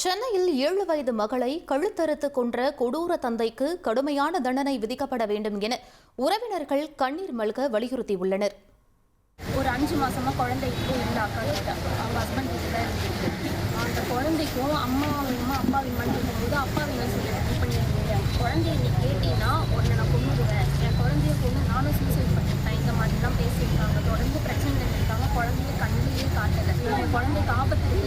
சென்னையில் ஏழு வயது மகளை கழுத்தறுத்து கொன்ற கொடூர தந்தைக்கு கடுமையான தண்டனை விதிக்கப்பட வேண்டும் என உறவினர்கள் கண்ணீர் மல்க வலியுறுத்தியுள்ளனர். ஒரு அஞ்சு மாசமா குழந்தை இப்போ அக்கா அவங்க ஹஸ்பண்ட் கிட்ட. அந்த குழந்தைக்கும் அம்மா வேணுமா அப்பா வேணுமான்னு கேட்கும்போது அப்பா வேணும்னு சொல்லி பண்ணியிருக்கீங்க குழந்தைய நீ கேட்டீங்கன்னா உன்னை நான் கொண்டுடுவேன் என் குழந்தைய கொண்டு நானும் சூசைட் பண்ணிட்டேன். இந்த மாதிரிலாம் பேசியிருக்காங்க. தொடர்ந்து பிரச்சனை இருக்காங்க குழந்தைய கண்ணிலேயே காட்டலை. என் குழந்தைக்கு ஆபத்து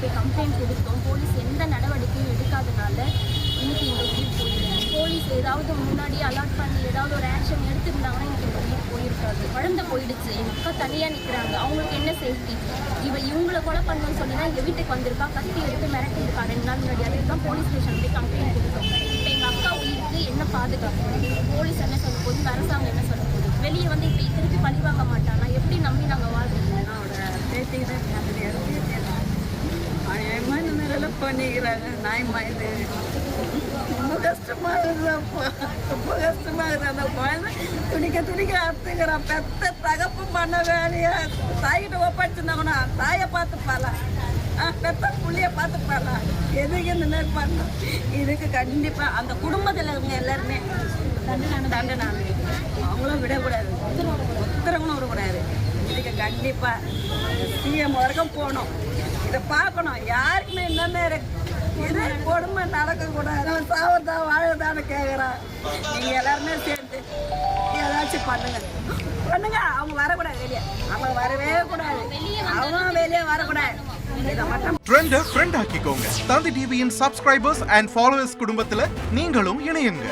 இருக்குன்னு கம்ப்ளைண்ட் கொடுத்தோம். போலீஸ் எந்த நடவடிக்கையும் எடுக்காதனால இன்னைக்கு இந்த உயிர் போயிருக்கு போலீஸ் ஏதாவது முன்னாடி அலாட் பண்ணி ஏதாவது ஒரு ஆக்ஷன் எடுத்திருந்தாங்கன்னா எனக்கு இந்த உயிர் போயிருக்காது குழந்தை போயிடுச்சு. எங்கள் அக்கா தனியாக நிற்கிறாங்க அவங்களுக்கு என்ன சேஃப்டி இவ இவங்களை கொலை பண்ணணும்னு சொல்லி தான் எங்கள் வீட்டுக்கு வந்திருக்கா. கத்தி எடுத்து மிரட்டி இருக்கா ரெண்டு நாள் முன்னாடி. அதுக்கு தான் போலீஸ் ஸ்டேஷன் போய் கம்ப்ளைண்ட் கொடுத்தோம். இப்போ எங்கள் அக்கா உயிருக்கு என்ன பாதுகாப்பு? போலீஸ் என்ன சொல்ல போகுது? அரசாங்கம் என்ன சொல்ல போகுது? வெளியே வந்து இப்போ திருப்பி பழி வாங்க மாட்டானா? எப்படி நம்பி நாங்கள் வாழ்றோம்? அவனோட பேத்திக்கு தான் மாதிரி இருக்கு நியாயமா இந்த மாதிரிலாம் பண்ணிக்கிறாங்க. நியாயமா இது ரொம்ப கஷ்டமா இருக்குது ரொம்ப கஷ்டமா இருக்குது அந்த குழந்தை துணிக்க துணிக்க அத்துக்கிறான் பெத்த தகப்பு பண்ண வேலையா? தாய்கிட்ட ஒப்படைச்சிருந்தாங்கன்னா தாயை பார்த்துப்பாளா? ஆ, பெத்த புள்ளிய பார்த்துப்பாளா? எதுக்கு இந்த மாதிரி பண்ணோம் இதுக்கு கண்டிப்பா அந்த குடும்பத்தில் இருக்க எல்லாருமே தண்டனை அவங்களும் விடக்கூடாது. உத்தரவுன்னு விடக்கூடாது. இதுக்கு கண்டிப்பா சிஎம் வரைக்கும் போகணும். இதை பார்க்கணும். யாருக்குமே என்னென்ன மாதிரி இது கொடுமை நடக்கக்கூடாது. அவன் சாவதா வாழதான்னு கேட்குறான் நீங்கள் எல்லாருமே சேர்ந்து ஏதாச்சும் பண்ணுங்க. பண்ணுங்க. அவங்க வரக்கூடாது வெளியே. அவங்க வரவே கூடாது. அவங்க வெளியே வரக்கூடாது. இதை ட்ரெண்டை ஃப்ரெண்ட் ஆக்கிக்கோங்க. தந்தி டிவியின் சப்ஸ்கிரைபர்ஸ் அண்ட் ஃபாலோவர்ஸ் குடும்பத்தில் நீங்களும் இணையுங்க.